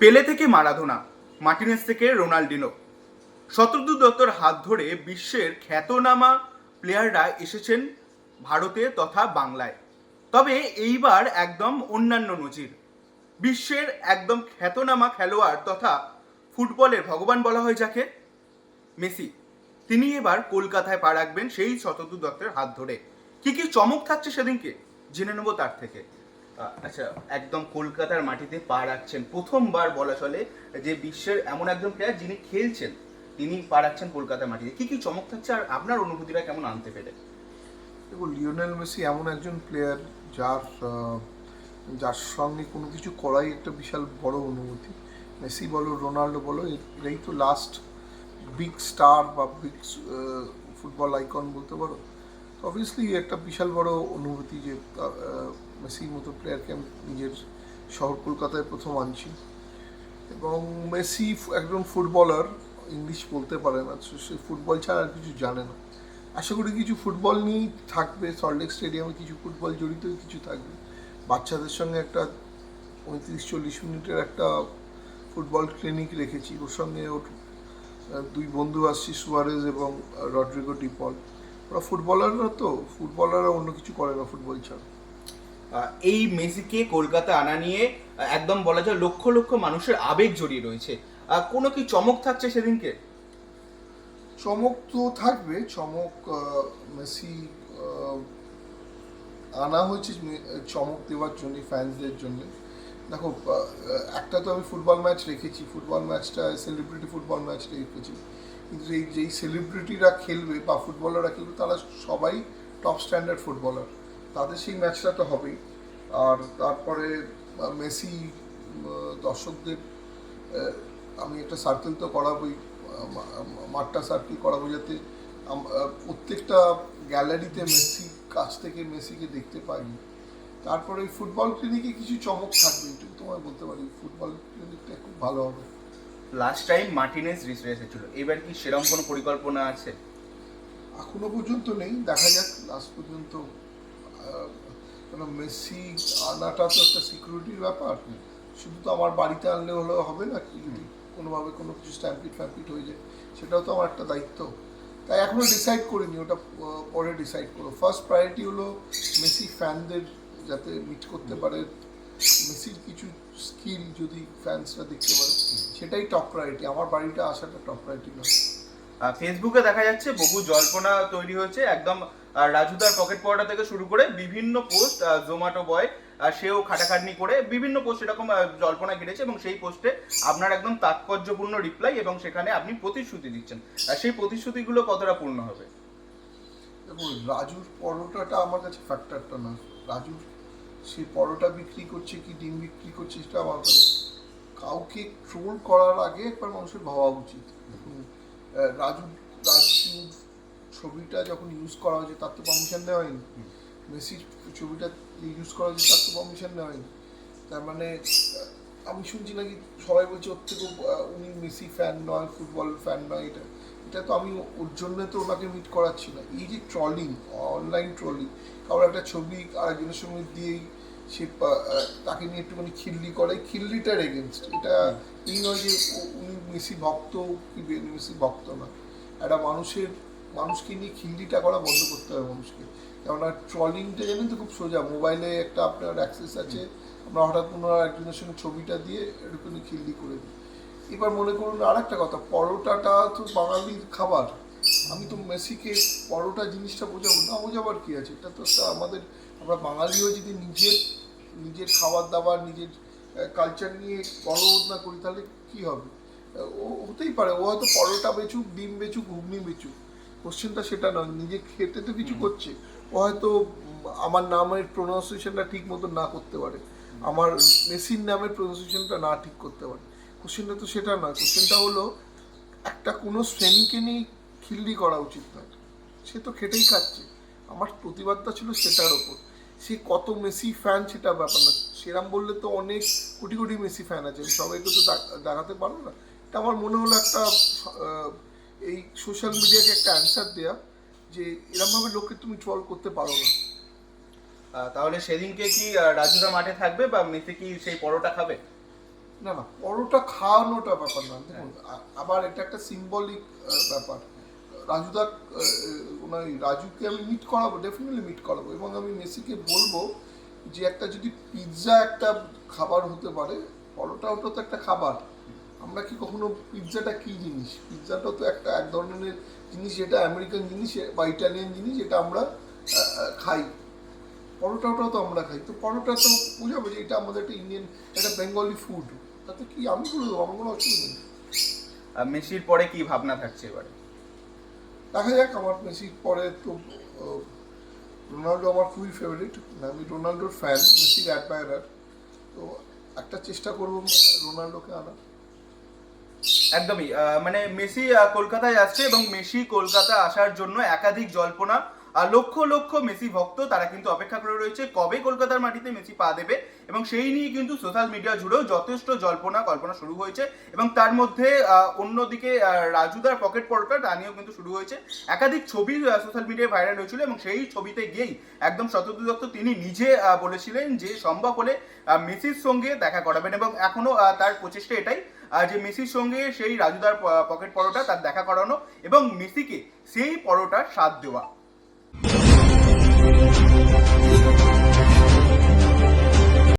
পেলে থেকে Maradona, Martinez থেকে রোনাল্ডিনো। শতদ্রু দত্তর হাত ধরে বিশ্বের খ্যাতনামা প্লেয়াররা এসেছেন ভারতে তথা বাংলায়। তবে এইবার একদম অন্যান্য নজির। বিশ্বের একদম খ্যাতনামা খেলোয়াড় তথা ফুটবলের ভগবান বলা হয় যাকে, মেসি। তিনি এবার কলকাতায় পা রাখবেন সেই শতদ্রু দত্তের হাত ধরে। কি কি চমক থাকছে সেদিনকে? জেনে নেব তার থেকে। আচ্ছা একদম কলকাতার মাটিতে পা রাখছেন। প্রথমবার বলা চলে যে বিশ্বের এমন একজন প্লেয়ার যিনি খেলছেন, তিনি পা রাখছেন কলকাতার মাটিতে। কি কি চমক থাকছে আর আপনার অনুভূতিটা কেমন আনতে পেরে? দেখো লিওনেল মেসি এমন একজন প্লেয়ার যার যার সঙ্গে কোনো কিছু করাই একটা বিশাল বড় অনুভূতি। মেসি বলো, রোনাল্ডো বলো, এ- এরাই তো লাস্ট বিগ স্টার বা বিগ ফুটবল আইকন বলতে পারো। অবভিয়াসলি একটা বিশাল বড় অনুভূতি যে মেসির মতো প্লেয়ারকে আমি নিজের শহর কলকাতায় প্রথম আনছি। এবং মেসি একজন ফুটবলার, ইংলিশ বলতে পারে না, সে ফুটবল ছাড়া আর কিছু জানে না। আশা করি কিছু ফুটবল নিয়েই থাকবে সল্টলেক স্টেডিয়ামে কিছু ফুটবল জড়িত কিছু থাকবে। বাচ্চাদের সঙ্গে একটা পঁয়ত্রিশ চল্লিশ মিনিটের একটা ফুটবল ক্লিনিক রেখেছি। ওর সঙ্গে ওর দুই বন্ধু আসছি, সুয়ারেজ এবং রড্রিগো ডিপল। ওরা ফুটবলাররা তো, ফুটবলাররা অন্য কিছু করে না ফুটবল ছাড়া। এই মেসিকে কলকাতা আনা নিয়ে একদম বলা যায় লক্ষ লক্ষ মানুষের আবেগ জড়িয়ে রয়েছে। কোনো কি চমক থাকছে সেদিনকে? চমক তো থাকবে, চমক মেসি আনা হয়েছে চমক দেওয়ার জন্য ফ্যান্সদের জন্য। দেখো একটা তো আমি ফুটবল ম্যাচ রেখেছি, ফুটবল ম্যাচটা সেলিব্রিটি ফুটবল ম্যাচ রেখেছি। কিন্তু এই, যেই সেলিব্রিটিরা খেলবে বা ফুটবলাররা খেলবে, তারা সবাই টপ স্ট্যান্ডার্ড ফুটবলার। তাদের সেই ম্যাচটা তো হবেই। আর তারপরে মেসি দর্শকদের আমি একটা সার্কেল তো করাবোই মাঠটা সার্কেল করাবো যাতে প্রত্যেকটা গ্যালারিতে মেসি কাছ থেকে মেসিকে দেখতে পাই। তারপরে ওই ফুটবল ক্লিনিকে কিছু চমক থাকবে এটুকু তোমায় বলতে পারি ফুটবল ক্লিনিকটা খুব ভালো হবে। লাস্ট টাইম মার্টিনেস রিসে এসেছিল এবার কি সেরকম কোনো পরিকল্পনা আছে? এখনও পর্যন্ত নেই দেখা যাক লাস্ট পর্যন্ত কেন মেসি আনাটা তো একটা সিকিউরিটির ব্যাপার। শুধু তো আমার বাড়িতে আনলে হলে হবে না কি? কোনোভাবে কোনো কিছু স্ট্যাম্পিট ফ্যাম্পিট হয়ে যায় সেটাও তো আমার একটা দায়িত্ব। তাই এখনও ডিসাইড করিনি ওটা পরে ডিসাইড করো ফার্স্ট প্রায়োরিটি হলো মেসি ফ্যানদের যাতে মিট করতে পারে। মেসির কিছু স্কিল যদি ফ্যান্সরা দেখতে পারে সেটাই টপ প্রায়োরিটি আমার বাড়িটা আসাটা টপ প্রায়োরিটি নয়। ফেসবুকে দেখা যাচ্ছে বহু জল্পনা তৈরি হয়েছে। একদম রাজুদার পকেট পড়াটা থেকে শুরু করে বিভিন্ন পোস্ট জোম্যাটো বয় সেও খাটাখাটনি করে বিভিন্ন পোস্ট এরকম জল্পনা ঘিরেছে এবং সেই পোস্টে আপনার একদম তাৎপর্যপূর্ণ রিপ্লাই এবং সেখানে আপনি প্রতিশ্রুতি দিচ্ছেন। আর সেই প্রতিশ্রুতিগুলো কতটা পূর্ণ হবে? দেখো রাজুর পরোটাটা আমার কাছে ফ্যাক্টরটা না। রাজুর সে পরোটা বিক্রি করছে কি ডিম বিক্রি করছে সেটা আমার কাছে কাউকে ট্রোল করার আগে একবার মানুষের ভাবা উচিত। দেখুন, রাজু রাজুর ছবিটা যখন ইউজ করা হয়েছে, তার তো পারমিশন দেওয়া হয়নি। মেসির ছবিটা ইউজ করা হয়েছে, তার তো পারমিশন দেওয়া হয়নি। তার মানে আমি শুনছি নাকি সবাই বলছে ওর থেকেও উনি মেসি ফ্যান নয় ফুটবল ফ্যান নয়, এটা এটা তো আমি ওর জন্য তো ওনাকে মিট করাচ্ছি না। এই যে ট্রলিং অনলাইন ট্রলিং কারোর একটা ছবি আরেকজনের সঙ্গে দিয়েই সে তাকে নিয়ে একটুখানি খিল্লি করে। খিল্লিটার এগেনস্ট এটা এই নয় যে উনি মেসি ভক্ত কি মেসি ভক্ত না। একটা মানুষের মানুষকে নিয়ে খিল্লিটা করা বন্ধ করতে হবে মানুষকে। কেননা ট্রলিংটা জানেন তো খুব সোজা। মোবাইলে একটা আপনার অ্যাক্সেস আছে, আমরা হঠাৎ কোনো একজনের সঙ্গে ছবিটা দিয়ে এরকমই খিল্লি করে দিই। এবার মনে করুন আর একটা কথা, পরোটাটা তো বাঙালির খাবার। আমি তো মেসিকে পরোটা জিনিসটা বোঝাবো, না বোঝাবার কি আছে? এটা তো আমাদের, আমরা বাঙালিও যদি নিজের নিজের খাবার দাবার নিজের কালচার নিয়ে গর্ব না করি, তাহলে কী হবে? ও, হতেই পারে। ও হয়তো পরোটা বেচুক, ডিম বেচুক, ঘুগনি বেচুক। কোশ্চেনটা সেটা নয় নিজে খেতে তো কিছু করছে। ও হয়তো আমার নামের প্রোনাউন্সিয়েশনটা ঠিক মতো না করতে পারে। আমার মেসির নামের প্রোনাউন্সিয়েশনটা না ঠিক করতে পারে। কোশ্চেনটা তো সেটা নয় কোশ্চেনটা হলো একটা কোনো শ্রেণীকে নিয়ে খিল্লি করা উচিত নয়। সে তো খেটেই খাচ্ছে। আমার প্রতিবাদটা ছিল সেটার ওপর। সে কত মেসি ফ্যান সেটা ব্যাপার না সেরাম বললে তো অনেক কোটি কোটি মেসি ফ্যান আছে। আমি সবাইকে তো দেখাতে পারব না। এটা আমার মনে হলো একটা এই সোশ্যাল মিডিয়াকে একটা অ্যান্সার দেওয়া যে এরমভাবে লোককে তুমি ট্রল করতে পারো না। তাহলে সেদিনকে কি রাজুদা মাঠে থাকবে বা মেসি কি সেই পরোটা খাবে? না না পরোটা খাওয়ানোটা ব্যাপার না দেখুন আবার এটা একটা সিম্বলিক ব্যাপার। রাজুদা ওনার রাজুকে আমি মিট করাবো ডেফিনেটলি মিট করাবো এবং আমি মেসিকে বলব যে একটা যদি পিৎজা একটা খাবার হতে পারে পরোটা ওটা তো একটা খাবার। আমরা কি কখনো পিৎজাটা কি জিনিস? পিৎজাটা তো একটা এক ধরনের জিনিস যেটা আমেরিকান জিনিস বা ইটালিয়ান জিনিস যেটা আমরা খাই। পরোটাটাও তো আমরা খাই। তো পরোটা তো বুঝাবো যে এটা আমাদের একটা ইন্ডিয়ান একটা বেঙ্গলি ফুড তাতে কি আমি বলে দেবো? আমার কোনো অসুবিধা নেই। মেসির পরে কি ভাবনা থাকছে এবারে? দেখা যাক। আমার মেসির পরে তো রোনাল্ডো আমার খুবই ফেভারিট আমি রোনাল্ডোর ফ্যান মেসির অ্যাডমায়ারার তো একটা চেষ্টা করব রোনাল্ডোকে আনা একদমই মানে মেসি কলকাতায় আসছে এবং মেসি কলকাতা আসার জন্য একাধিক জল্পনা লক্ষ লক্ষ মেসি ভক্ত তারা কিন্তু অপেক্ষা করে রয়েছে কবে কলকাতার মাটিতে মেসি পা দেবে এবং সেই নিয়ে কিন্তু সোশ্যাল মিডিয়া জুড়েও যথেষ্ট জল্পনা কল্পনা শুরু হয়েছে এবং তার মধ্যে অন্যদিকে রাজুদার পকেট পরোটা তা নিয়েও কিন্তু শুরু হয়েছে। একাধিক ছবি সোশ্যাল মিডিয়ায় ভাইরাল হয়েছিল এবং সেই ছবিতে গিয়েই একদম শতদ্রু দত্ত তিনি নিজে বলেছিলেন যে সম্ভব হলে মেসির সঙ্গে দেখা করাবেন এবং এখনও তার প্রচেষ্টা এটাই যে মেসির সঙ্গে সেই রাজুদার পকেট পরোটা তার দেখা করানো এবং মেসিকে সেই পরোটার স্বাদ দেওয়া।